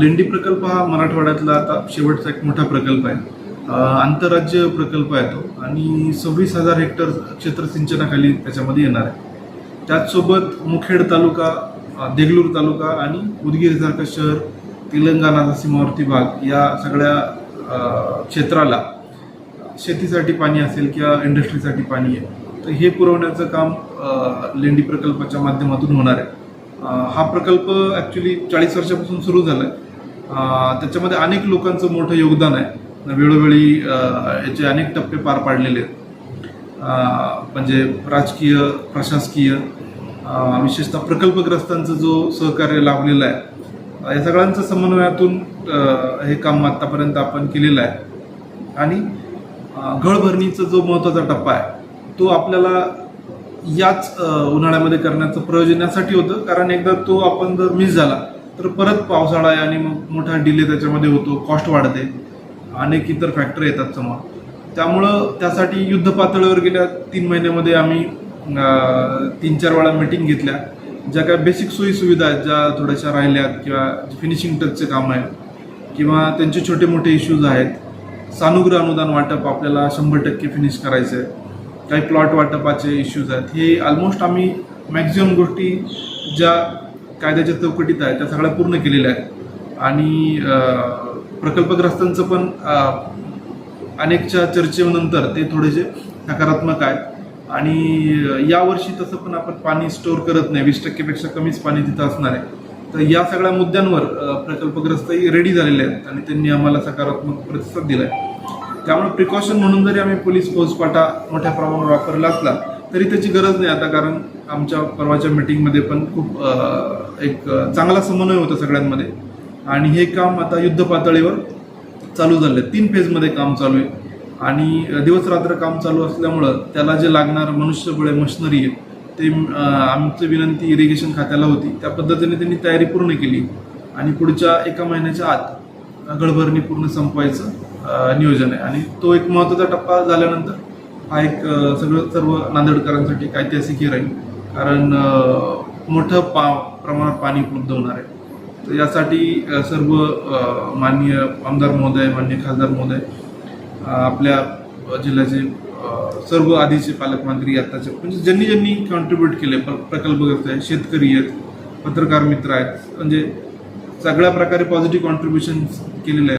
लेंडी प्रकल्प हा मराठवाड्यातला आता शेवटचा एक मोठा प्रकल्प आहे. आंतरराज्य प्रकल्प आहे तो आणि सव्वीस हजार हेक्टर क्षेत्र सिंचनाखाली त्याच्यामध्ये येणार आहे. त्याचसोबत मुखेड तालुका देगलूर तालुका आणि उदगीरसारखं शहर तेलंगणाचा सीमावर्ती भाग या सगळ्या क्षेत्राला शेतीसाठी पाणी असेल किंवा इंडस्ट्रीसाठी पाणी आहे. तर हे पुरवण्याचं काम लेंडी प्रकल्पाच्या माध्यमातून होणार आहे. हा प्रकल्प ॲक्च्युली चाळीस वर्षापासून सुरू झाला आहे त्याच्यामध्ये अनेक लोकांचं मोठं योगदान आहे. वेळोवेळी याचे अनेक टप्पे पार पाडलेले आहेत. म्हणजे राजकीय प्रशासकीय विशेषतः प्रकल्पग्रस्तांचं जो सहकार्य लाभलेलं आहे या सगळ्यांचं समन्वयातून हे काम आत्तापर्यंत आपण केलेलं आहे. आणि घळभरणीचा जो महत्त्वाचा टप्पा आहे तो आपल्याला याच उन्हाळ्यामध्ये करण्याचं प्रयोजन यासाठी होतं. कारण एकदा तो आपण जर मिस झाला तर परत पावसाळा आहे आणि मग मोठा डिले त्याच्यामध्ये होतो कॉस्ट वाढते अनेक इतर फॅक्टर येतात समोर. त्यामुळं त्यासाठी युद्ध पातळीवर गेल्या तीन महिन्यामध्ये आम्ही तीन चार वेळा मिटिंग घेतल्या. ज्या काय बेसिक सोयी सुविधा आहेत ज्या थोड्याशा राहिल्यात किंवा फिनिशिंग टचचे काम आहे किंवा त्यांचे छोटे मोठे इश्यूज आहेत. सानुग्रह अनुदान वाटप आपल्याला शंभर टक्के फिनिश करायचं आहे काही प्लॉट वाटपाचे इश्यूज आहेत. हे ऑलमोस्ट आम्ही मॅक्झिमम गोष्टी ज्या कायद्याच्या चौकटीत आहेत त्या सगळ्या पूर्ण केलेल्या आहेत. आणि प्रकल्पग्रस्तांचं पण अनेकच्या चर्चेनंतर ते थोडेसे सकारात्मक आहेत. आणि यावर्षी तसं पण आपण पाणी स्टोअर करत नाही. वीस टक्केपेक्षा कमीच पाणी तिथं असणार आहे. तर या सगळ्या मुद्द्यांवर प्रकल्पग्रस्तही रेडी झालेले आहेत. आणि त्यांनी आम्हाला सकारात्मक प्रतिसाद दिला आहे त्यामुळे प्रिकॉशन म्हणून जरी आम्ही पोलीस फौजपाटा मोठ्या प्रमाणावर वापरला असला तरी त्याची गरज नाही आता कारण आमच्या परवाच्या मिटिंगमध्ये पण खूप एक चांगला समन्वय होता सगळ्यांमध्ये. आणि हे काम आता युद्ध पातळीवर चालू झालं तीन फेजमध्ये काम चालू आहे. आणि दिवस रात्र काम चालू असल्यामुळं त्याला जे लागणार मनुष्यबळ आहे मशिनरी आहे ते आमची विनंती इरिगेशन खात्याला होती. त्या पद्धतीने त्यांनी तयारी पूर्ण केली. आणि पुढच्या एका महिन्याच्या आत गडभरणी पूर्ण संपवायचं. नियोजन आहे. आणि तो एक महत्त्वाचा टप्पा झाल्यानंतर हा एक सगळं सर्व नांदेडकरांसाठी एक ऐतिहासिक हे राहील कारण मोठं पा प्रमाणात पाणी उपलब्ध होणार आहे. तर यासाठी सर्व माननीय आमदार महोदय माननीय खासदार महोदय आपल्या जिल्ह्याचे सर्व आधीचे पालकमंत्री आत्ताचे म्हणजे ज्यांनी ज्यांनी कॉन्ट्रीब्युट केले प्र- प्रकल्पग्रस्त आहे शेतकरी आहेत पत्रकार मित्र आहेत म्हणजे सगळ्या प्रकारे पॉझिटिव्ह कॉन्ट्रीब्युशन केलेलं आहे